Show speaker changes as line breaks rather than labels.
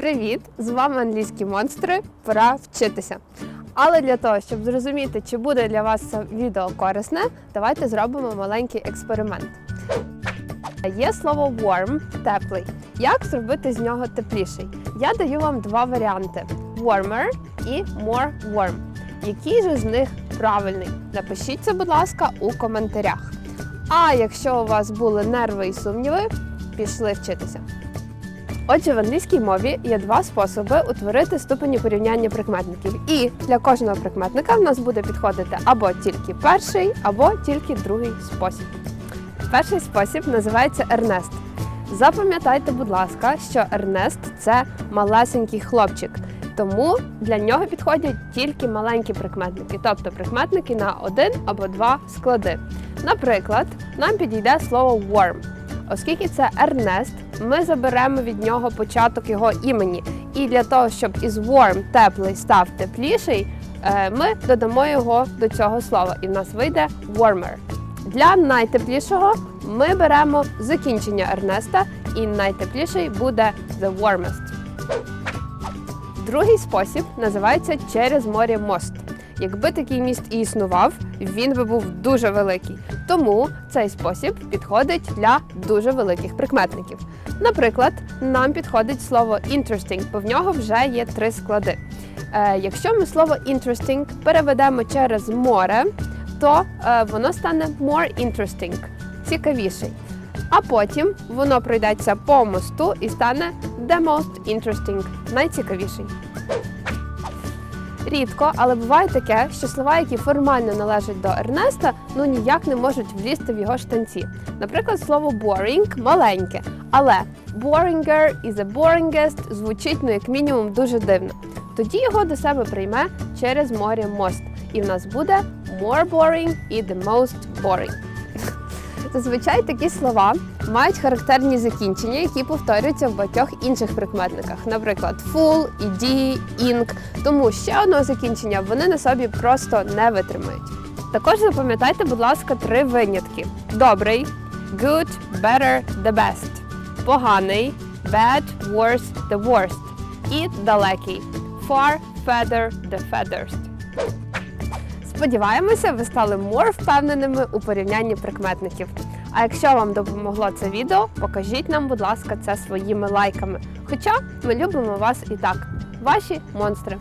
Привіт! З вами англійські монстри. Пора вчитися. Але для того, щоб зрозуміти, чи буде для вас це відео корисне, давайте зробимо маленький експеримент. Є слово warm теплий. Як зробити з нього тепліший? Я даю вам два варіанти: warmer і more warm. Який же з них правильний? Напишіть це, будь ласка, у коментарях. А якщо у вас були нерви і сумніви, пішли вчитися. Отже, в англійській мові є два способи утворити ступені порівняння прикметників. І для кожного прикметника в нас буде підходити або тільки перший, або тільки другий спосіб. Перший спосіб називається Ернест. Запам'ятайте, будь ласка, що Ернест це малесенький хлопчик, тому для нього підходять тільки маленькі прикметники, тобто прикметники на один або два склади. Наприклад, нам підійде слово warm. Оскільки це Ернест, ми заберемо від нього початок його імені. І для того, щоб із warm теплий став тепліший, е, ми додамо його до цього слова, і в нас вийде warmer. Для найтеплішого ми беремо закінчення Ернеста, і найтепліший буде the warmest. Другий спосіб називається через море мост. Якби такий міст і існував, він би був дуже великий. Тому цей спосіб підходить для дуже великих прикметників. Наприклад, нам підходить слово interesting, бо в нього вже є три склади. Е, якщо ми слово interesting переведемо через море, то е, воно стане more interesting, цікавіший. А потім воно пройдеться по мосту і стане the most interesting, найцікавіший. Рідко, але буває таке, що слова, які формально належать до Ернеста, ну ніяк не можуть влізти в його штанці. Наприклад, слово boring маленьке, але boringer і the boringest звучить ну як мінімум дуже дивно. Тоді його до себе прийме через море мост, і в нас буде more boring і the most boring. Зазвичай такі слова мають характерні закінчення, які повторюються в багатьох інших прикметниках, наприклад, full, ed, ink. Тому ще одного закінчення вони на собі просто не витримають. Також запам'ятайте, будь ласка, три винятки: добрий, good, better, the best, поганий, bad, worse, the worst і далекий far, feather, the feathers. Сподіваємося, ви стали more впевненими у порівнянні прикметників. А якщо вам допомогло це відео, покажіть нам, будь ласка, це своїми лайками. Хоча ми любимо вас і так. Ваші монстри.